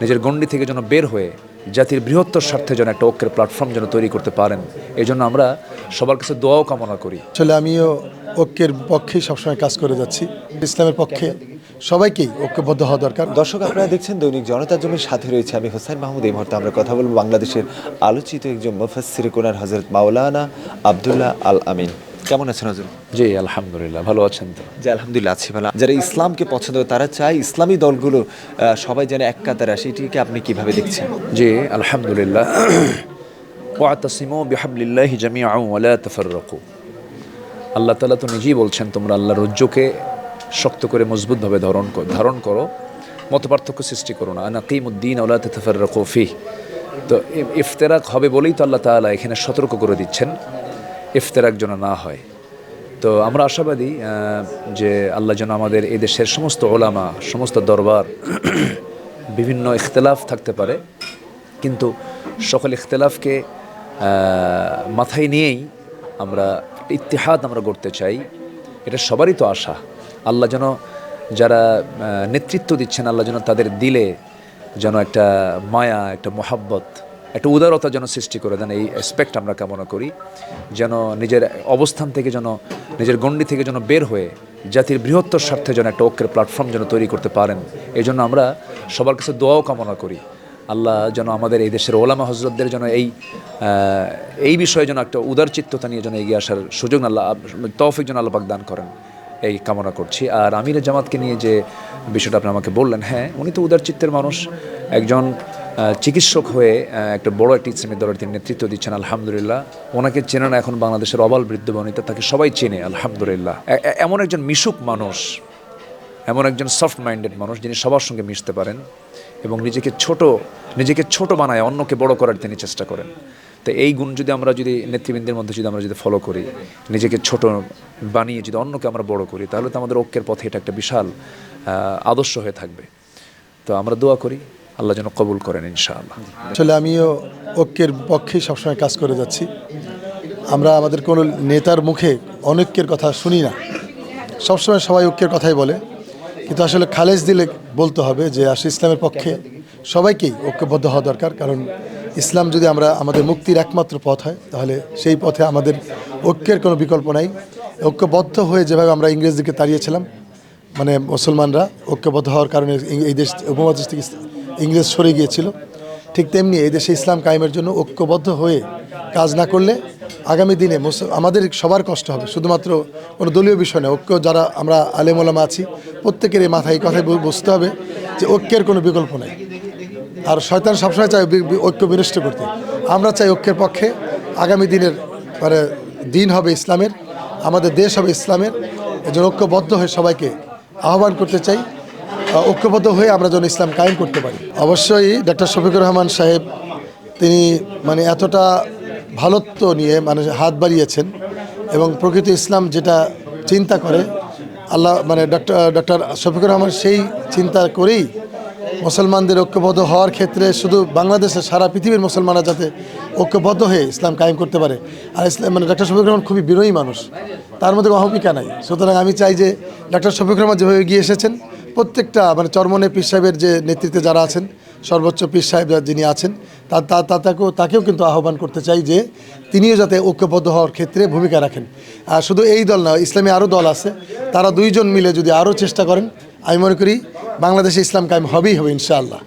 নিজের গণ্ডি থেকে যেন বের হয়ে জাতির বৃহত্তর স্বার্থে যেন একটা ঐক্যের প্ল্যাটফর্ম যেন তৈরি করতে পারেন এই জন্য আমরা সবার কাছে দোয়াও কামনা করি। আসলে আমিও ঐক্যের পক্ষেই সবসময় কাজ করে যাচ্ছি। ইসলামের পক্ষে সবাইকেই ঐক্যবদ্ধ হওয়া দরকার। দর্শক আপনারা দেখছেন দৈনিক জনতার জমির সাথে রয়েছে আমি হোসেন মাহমুদ। এই মুহূর্তে আমরা কথা বলব বাংলাদেশের আলোচিত একজন মুফাসসির কোরআন হজরত মাওলানা আব্দুল্লাহ আল আমিন। কেমন আছেন হজরত? জি আলহামদুলিল্লাহ ভালো আছেন তো। যে আলহামদুলিল্লাহ আছি ভালো। যারা ইসলামকে পছন্দ করে তারা চায় ইসলামী দলগুলো সবাই যেন এক কাতারে আসে এটিকে আপনি কীভাবে দেখছেন? জি আলহামদুলিল্লাহ। ওয়াতাসিমু বিহাবলিল্লাহি জামিআউ ওয়া লা তাফাররাকু। আল্লাহ তাআলা তো নিজেই বলছেন তোমরা আল্লাহর রজ্জুকে শক্ত করে মজবুতভাবে ধারণ করো ধারণ করো মতপার্থক্য সৃষ্টি করো না। আনাকিমুদ্দিন ওলা তাফাররাকু ফি তো ইফতেরাক হবে বলেই তো আল্লাহ তাআলা এখানে সতর্ক করে দিচ্ছেন। ইফতেরাক যেন না হয়। তো আমরা আশাবাদী যে আল্লাহ যেন আমাদের এই দেশের সমস্ত ওলামা, সমস্ত দরবার বিভিন্ন ইখতলাফ থাকতে পারে। কিন্তু সকল ইখতলাফকে মাথায় নিয়েই আমরা ইতিহাদ আমরা গড়তে চাই। এটা সবারই তো আশা। আল্লাহ যেন যারা নেতৃত্ব দিচ্ছেন, আল্লাহ যেন তাদের দিলে যেন একটা মায়া, একটা মোহাব্বত একটা উদারতা যেন সৃষ্টি করে দেন, এই অ্যাসপেক্ট আমরা কামনা করি। যেন নিজের অবস্থান থেকে যেন, নিজের গণ্ডি থেকে যেন বের হয়ে জাতির বৃহত্তর স্বার্থে যেন একটা ঐক্যের প্ল্যাটফর্ম যেন তৈরি করতে পারেন, এই জন্য আমরা সবার কাছে দোয়াও কামনা করি। আল্লাহ যেন আমাদের এই দেশের ওলামা হজরতদের যেন এই এই বিষয়ে যেন একটা উদার চিত্ততা নিয়ে যেন এগিয়ে আসার সুযোগ আল্লাহ, তৌফিক যেন আল্লাহ পাক দান করেন, এই কামনা করছি। আর আমিরের জামাতকে নিয়ে যে বিষয়টা আপনি আমাকে বললেন হ্যাঁ উনি তো উদার চিত্তের মানুষ, একজন চিকিৎসক হয়ে একটা বড় একটি ইসলামী দলের তিনি নেতৃত্ব দিচ্ছেন, আলহামদুলিল্লাহ। ওনাকে চেনে না এখন বাংলাদেশের অবাল বৃদ্ধ বনিতা, তাকে সবাই চেনে, আলহামদুলিল্লাহ। এমন একজন মিশুক মানুষ, এমন একজন সফট মাইন্ডেড মানুষ, যিনি সবার সঙ্গে মিশতে পারেন এবং নিজেকে ছোট নিজেকে ছোট বানায়, অন্যকে বড় করার তিনি চেষ্টা করেন। তো এই গুণ যদি আমরা যদি নেতৃবৃন্দের মধ্যে যদি আমরা যদি ফলো করি, নিজেকে ছোট বানিয়ে যদি অন্যকে আমরা বড় করি, তাহলে তো আমাদের ঐক্যের পথে এটা একটা বিশাল আদর্শ হয়ে থাকবে। তো আমরা দোয়া করি আল্লাহ যেন কবুল করেন ইনশাআল্লাহ। আসলে আমিও ঐক্যের পক্ষেই সবসময় কাজ করে যাচ্ছি। আমরা আমাদের কোনো নেতার মুখে অনৈক্যের কথা শুনি না। সবসময় সবাই ঐক্যের কথাই বলে। কিন্তু আসলে খালেজ দিলে বলতে হবে যে আসলে ইসলামের পক্ষে সবাইকেই ঐক্যবদ্ধ হওয়া দরকার। কারণ ইসলাম যদি আমরা আমাদের মুক্তির একমাত্র পথ হয়, তাহলে সেই পথে আমাদের ঐক্যের কোনো বিকল্প নাই। ঐক্যবদ্ধ হয়ে যেভাবে আমরা ইংরেজদেরকে তাড়িয়েছিলাম মানে মুসলমানরা ঐক্যবদ্ধ হওয়ার কারণে এই দেশ, উপমহাদেশ থেকে ইংরেজ সরে গিয়েছিল। ঠিক তেমনি এই দেশে ইসলাম কায়েমের জন্য ঐক্যবদ্ধ হয়ে কাজ না করলে আগামী দিনে আমাদের সবার কষ্ট হবে। শুধুমাত্র কোনো দলীয় বিষয় না, ঐক্য যারা আমরা আলেমোলামা আছি প্রত্যেকের এই মাথায় এই কথাই বু- বুঝতে হবে যে ঐক্যের কোনো বিকল্প নেই। আর শয়তান সবসময় বি- ঐক্য বিনষ্ট করতে। আমরা চাই ঐক্যের পক্ষে আগামী দিনের মানে দিন হবে ইসলামের, আমাদের দেশ হবে ইসলামের। এজন্য ঐক্যবদ্ধ হয়ে সবাইকে আহ্বান করতে চাই। ঐক্যবদ্ধ হয়ে আমরা যেন ইসলাম কায়েম করতে পারি। অবশ্যই ডক্টর শফিকুর রহমান সাহেব, তিনি মানে এতটা ভালোত্ব নিয়ে মানে হাত বাড়িয়েছেন এবং প্রকৃত ইসলাম যেটা চিন্তা করে, আল্লাহ মানে ডক্টর ডক্টর শফিকুর রহমান সেই চিন্তা করেই মুসলমানদের ঐক্যবদ্ধ হওয়ার ক্ষেত্রে শুধু বাংলাদেশে সারা পৃথিবীর মুসলমানরা যাতে ঐক্যবদ্ধ হয়ে ইসলাম কায়েম করতে পারে। আর ইসলাম মানে ডক্টর শফিকুর রহমান খুবই বিরোহী মানুষ, তার মধ্যে অহমিকা নাই। সুতরাং আমি চাই যে ডক্টর শফিকুর রহমান যেভাবে এগিয়ে এসেছেন প্রত্যেকটা মানে চরমনে পীর সাহেবের যে নেতৃত্বে যারা আছেন, সর্বোচ্চ পীর সাহেব যিনি আছেন তা, তা- তাকেও তাকেও কিন্তু আহ্বান করতে চাই যে তিনিও যাতে ঐক্যবদ্ধ হওয়ার ক্ষেত্রে ভূমিকা রাখেন। আর শুধু এই দল না, ইসলামী আরও দল আছে, তারা দুইজন মিলে যদি আরও চেষ্টা করেন, আমি মনে করি বাংলাদেশে ইসলাম কায়েম হবেই হবে, ইনশাআল্লাহ।